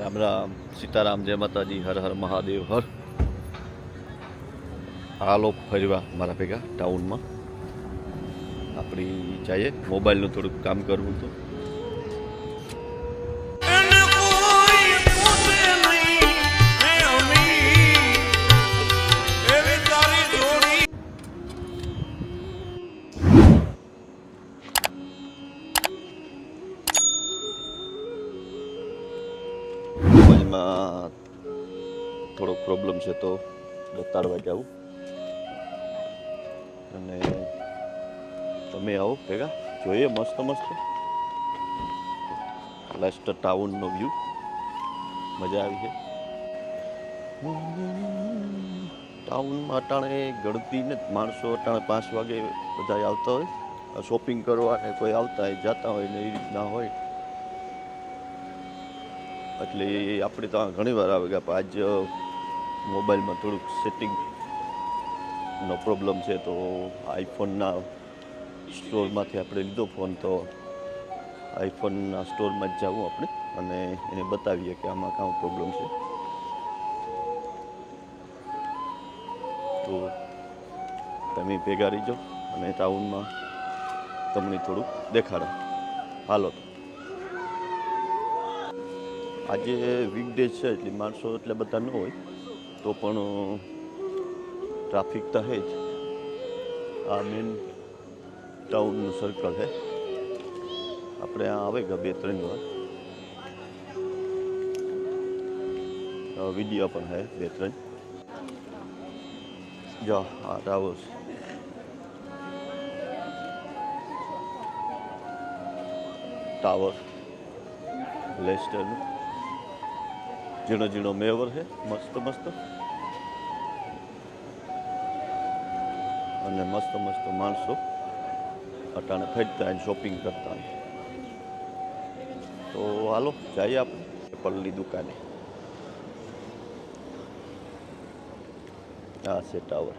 રામ રામ, સીતારામ, જય માતાજી, હર હર મહાદેવ, હર. હાલો ફરવા મારા ભેગા ટાઉનમાં આપણી જઈએ મોબાઈલનું થોડુંક કામ કરવું તો મોબાઈલમાં થોડોક પ્રોબ્લેમ છે તો બતાડવા જાઉં. અને તમે આવો ભેગા. જોઈએ મસ્ત મસ્ત. લાસ્ટ ટાઉનનો વ્યૂ મજા આવી છે. ટાઉનમાં અટાણે ગળતીને માણસો અટાણે પાંચ વાગે બધા આવતા હોય. શોપિંગ કરવા ને કોઈ આવતા હોય, જતા હોય ને એ રીતના હોય. એટલે આપણે તો ઘણી વાર આવે કે આજ મોબાઈલમાં થોડુંક સેટિંગનો પ્રોબ્લેમ છે તો આઈફોનના સ્ટોરમાંથી આપણે લીધો ફોન તો આઈફોનના સ્ટોરમાં જ જવું આપણે અને એને બતાવીએ કે આમાં કાં પ્રોબ્લેમ છે. તો તમે ભેગા રહીજો અને ટાઉનમાં તમને થોડુંક દેખાડો. હાલો. તો આજે વીકડે છે, એટલે માણસો એટલે બધા ન હોય, તો પણ ટ્રાફિક તો છે જ. આ મેન ટાઉનનું સર્કલ છે આપણે આ આવે ગયા બે, ત્રણ વાર. વીડિયો પણ છે બે, ત્રણ. જો, આ ટાવર્સ ટાવર લેસ્ટરનું ઝીણો ઝીણો મેવર છે. મસ્ત મસ્ત. અને મસ્ત મસ્ત માણસો અટાણે ફેંકતા અને શોપિંગ કરતા તો હાલો, જઈએ આપણે પલ્લી દુકાને. આ છે ટાવર.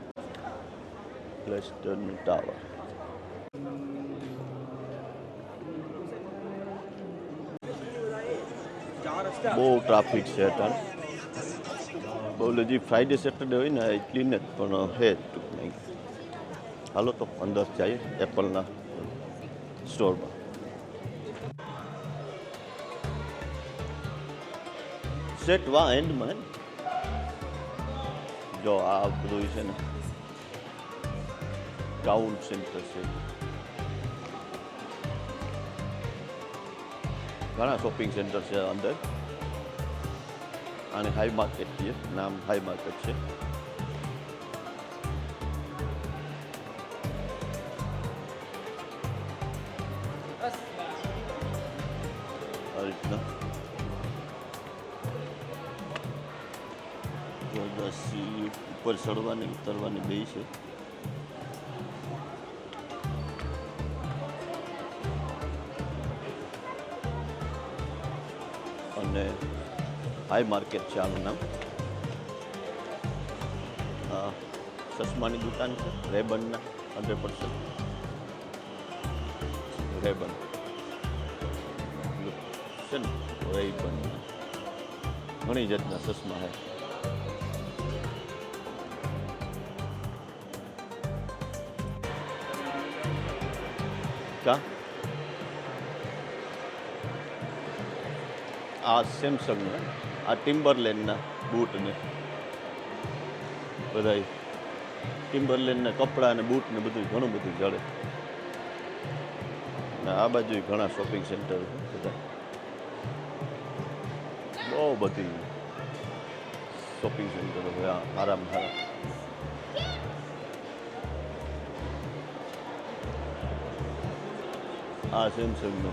ક્લસ્ટરનું ટાવર. બહુ ટ્રાફિક છે અટાણે બહુ હજી ફ્રાઈડે સેટરડે હોય ને, એટલી ને પણ જ ટૂંક નહીં. હાલો તો અંદર જઈએ, એપલના સ્ટોરમાં. સેટ વા એન્ડમાં જો આ બધું છે ને ટાઉન સેન્ટર છે. ઘણા શોપિંગ સેન્ટર છે અંદર. આને હાઈ માર્કેટ છે નામ હાઈ માર્કેટ છે. આ ઉપર ચડવાની ઉતરવાની બે છે. હાઈ માર્કેટ છે આનું નામ. ચશ્માની દુકાન છે, રેબનના, હંડ્રેડ પર્સન્ટ રેબન. છે ને રેબન ઘણી જાતના ચશ્મા છે. કા? આ સેમસંગના આ ટિમ્બરલેન્ડના બૂટને. બધા ટિમ્બરલેન્ડના કપડાં અને બૂટ ને બધું ઘણું બધું જડે. આ બાજુ ઘણા શોપિંગ સેન્ટર બધા બહુ બધી શોપિંગ સેન્ટરો આ આરામ સારા આ સેમસંગનો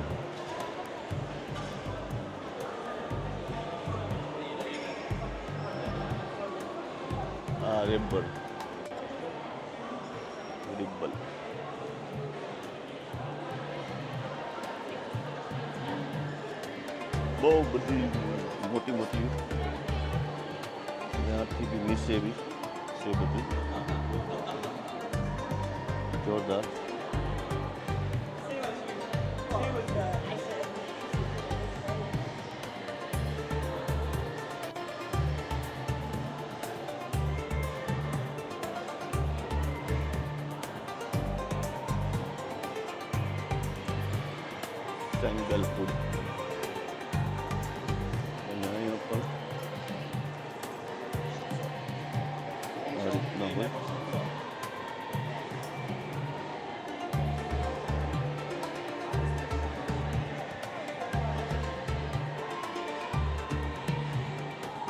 રેબ્બલ રિબ્બલ બહુ બધી મોટી મોટી ત્યાંથી બી નીચે બી છે બધી. જોરદાર. રીતના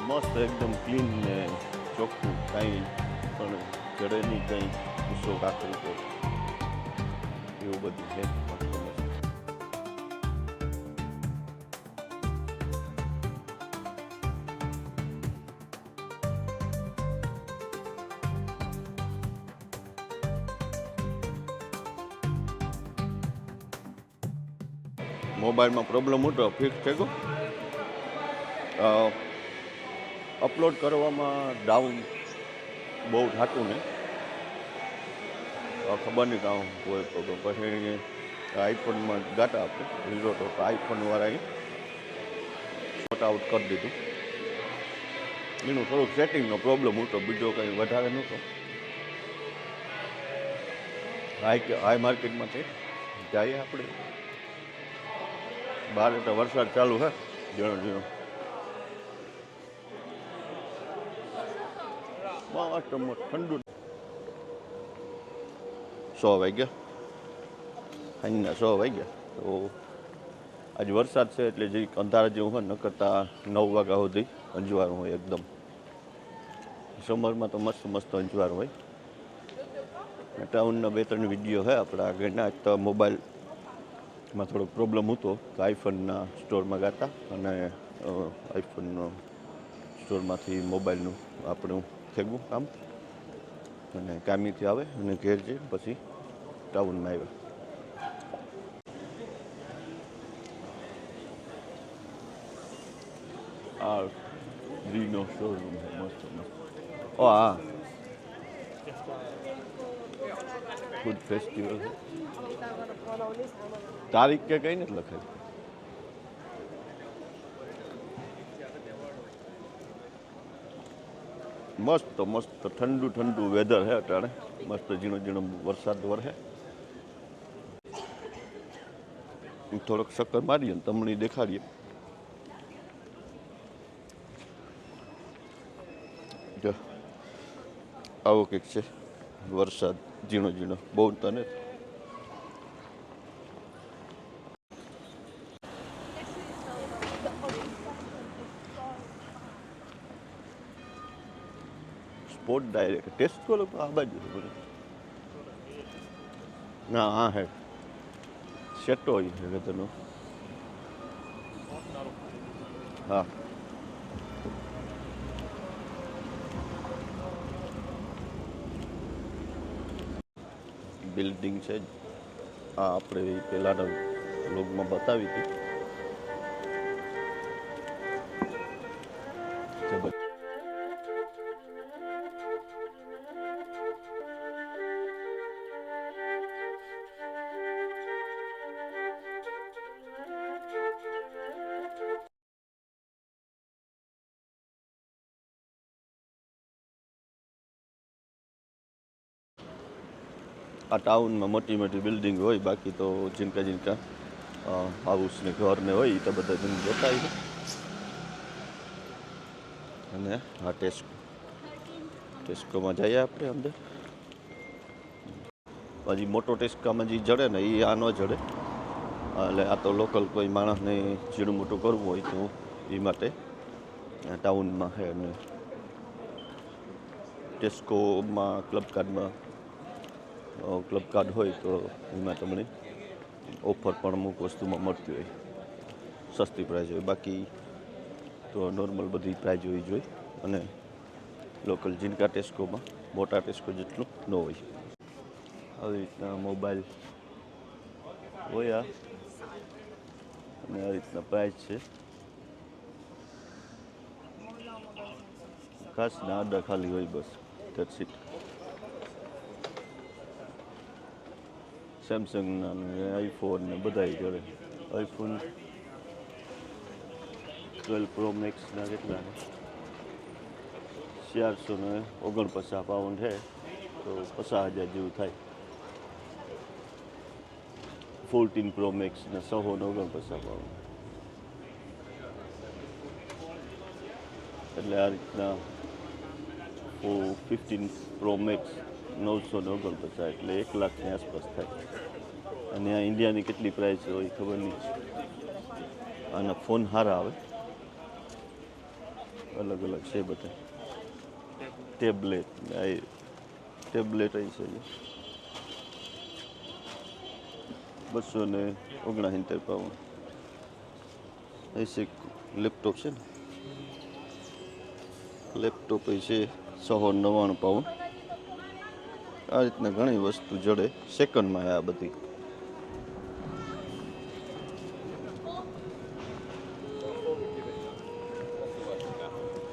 મસ્ત એકદમ ક્લીન ને ચોખ્ખું કાંઈ પણ જડે નહીં કંઈ ગુસ્સો રાખવું એવું બધું છે મોબાઈલમાં પ્રોબ્લેમ હતો ફિક્સ થઈ ગયો. અપલોડ કરવામાં ડાઉન બહુ થતું ને ખબર નહીં કાં હોય તો તો પછી આઈફોનમાં ગાટા આપે. લીધો તો આઈફોનવાળાએ શોર્ટ આઉટ કરી દીધું. એનું થોડુંક સેટિંગનો પ્રોબ્લેમ હતો બીજો કંઈ વધારે નહોતો હાઈ હાઈ માર્કેટમાંથી જઈએ આપણે. બહાર તો વરસાદ ચાલુ હે. ઝીણો ઝીણો. મસ્ત મસ્ત ઠંડુ. સો વાગ્યા. સાંજના સો વાગ્યા. તો આજે વરસાદ છે એટલે જે અંધારા જેવું હોય ન કરતાં નવ વાગ્યા સુધી અંજવાળું હોય એકદમ. સમરમાં તો મસ્ત મસ્ત અંજવાળું હોય. ટાઉનના બે ત્રણ વીડિયો છે આપણા આગળના. તો મોબાઈલમાં થોડોક પ્રોબ્લેમ હતો તો આઈફોનના સ્ટોરમાં ગાતા અને આઈફોનનો સ્ટોરમાંથી મોબાઈલનું આપણું થેગું કામ. અને કામીથી આવે અને ઘેર જઈ પછી ટાઉનમાં આવ્યા. આ રીનો શોરૂમ છે મસ્ત મસ્ત ઓ હા. ફૂડ ફેસ્ટિવલ તારીખ કે કઈ નથી લખેલી? મસ્ત મસ્ત, ઠંડુ ઠંડુ વેધર હે અટાણે. મસ્ત ઝીણો ઝીણો વરસાદ વરહે થોડોક ચક્કર મારીએ ને તમને દેખાડીએ. આવો કંઈક છે. વરસાદ ઝીણો ઝીણો. બહુ તો નથી સ્પોર્ટ ડાયરેક્ટ ટેસ્ટ કરો આ બાજુ ના હા હે હોય છે ગતનો હા બિલ્ડિંગ છે. આ આપણે પહેલાંના લોગમાં બતાવી હતી આ ટાઉનમાં મોટી મોટી બિલ્ડિંગ હોય, બાકી તો જીનકા જીનકા હાઉસ ને ઘર ને હોય તો બધા તમે જોતા હોય અને આ ટેસ્કો ટેસ્કોમાં જઈએ આપણે અંદર. પછી મોટો ટેસ્કામાં જે જડે ને એ આ ન જડે. એટલે આ તો લોકલ કોઈ માણસને ઝીણું મોટું કરવું હોય તો એ માટે ટાઉનમાં છે અને ટેસ્કોમાં ક્લબ કાર્ડમાં ક્લબ કાર્ડ હોય તો એમાં તમને ઓફર પણ અમુક વસ્તુમાં મળતી હોય. સસ્તી પ્રાઇઝ હોય. બાકી તો નોર્મલ બધી પ્રાઇઝ હોવી જોઈએ અને લોકલ જીનકા ટેસ્કોમાં મોટા ટેસ્કો જેટલું ન હોય. આવી રીતના મોબાઈલ હોય અને આ રીતના પ્રાઇસ છે. ખાસ ના આડા ખાલી હોય બસ. ધેટ્સ ઇટ સેમસંગના ને આઈફોન ને બધા જોડે. આઈફોન ટ્વેલ્વ પ્રો મેક્સના કેટલા ચારસો ને ઓગણપચાસ પાઉન્ડ છે. તો પચાસ હજાર જેવું થાય. ફોર્ટીન પ્રો મેક્સ ને સો ને ઓગણપચાસ પાઉન્ડ એટલે આ રીતના ફિફ્ટીન પ્રો મેક્સ નવસો ને ઓગણપચાસ એટલે એક લાખની આસપાસ થાય. અને આ ઇન્ડિયાની કેટલી પ્રાઇસ હોય ખબર નહીં. આના ફોન સારા આવે. અલગ અલગ છે બધા. ટેબ્લેટ આ ટેબ્લેટ અહીં છે. બસો ને ઓગણસિત્તેર અહીં છે લેપટોપ છે ને. લેપટોપ અહીં છે સો નવ્વાણું પાઉન્ડ. આ રીતના ઘણી વસ્તુ જડે સેકન્ડમાં આ બધી.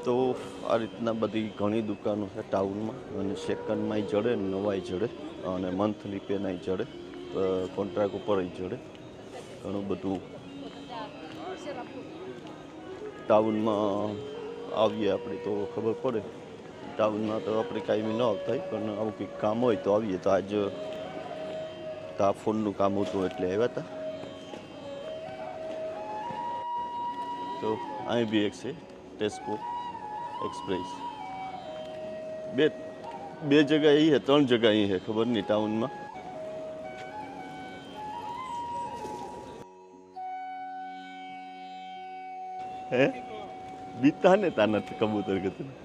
તો આ રીતના બધી ઘણી દુકાનો છે ટાઉનમાં, અને સેકન્ડમાંય જડે નવાય જડે, અને મંથલી પેનાય જડે કોન્ટ્રાક્ટ ઉપર જડે. ઘણું બધું ટાઉનમાં આવીએ આપણે તો ખબર પડે. ટાઉનમાં તો આપણે કાયમી ન થાય પણ આવું કંઈક કામ હોય તો આવીએ. તો આજ, તો ફોનનું કામ હતું એટલે આવ્યા હતા. તો અહીં બી એક છે, ટેસ્કો એક્સપ્રેસ. બે બે જગ્યા અહીં છે ત્રણ જગ્યા અહીં છે ખબર નહીં, ટાઉનમાં. હે? બીતા ને તા નથી કબૂતર ગતું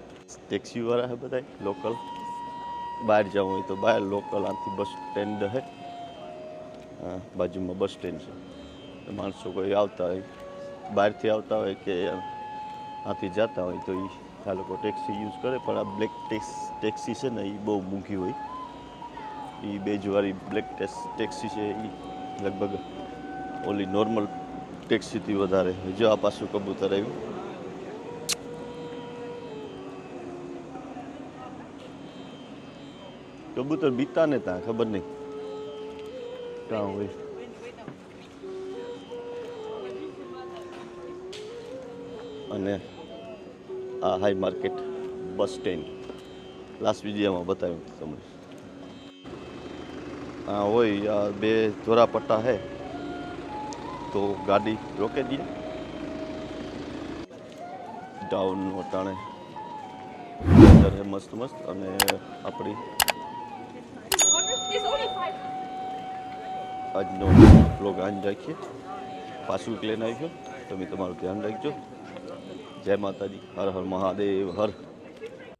ટેક્સી વાળા હે બધા લોકલ બહાર જવું હોય તો બહાર લોકલ આથી બસ સ્ટેન્ડ હે. બાજુમાં બસ સ્ટેન્ડ છે. માણસો કોઈ આવતા હોય, બહારથી આવતા હોય કે આથી જતા હોય તો એ આ લોકો ટેક્સી યુઝ કરે. પણ આ બ્લેક ટેક્સ, ટેક્સી છે ને એ બહુ મૂંઘી હોય. એ બેજવાળી બ્લેક ટેક્સી છે એ લગભગ ઓલી નોર્મલ ટેક્સીથી વધારે. જો આ પાછું કબૂતર આવ્યું. કબૂતર બીતા ને ત્યાં ખબર નહીં. ક્યાં હોય. અને આ high market bus stand. Last વિડીયોમાં બતાવ્યું તમને. આ હોય બે ધોરાપટ્ટા હે. તો ગાડી રોકે દઈએ. ડાઉન વટાણે મસ્ત મસ્ત. અને આપણી આજનો બ્લોગ આજ રાખીએ. પાછું લઈને આવ્યો તમે તમારું ધ્યાન રાખજો. જય માતાજી. હર હર મહાદેવ, હર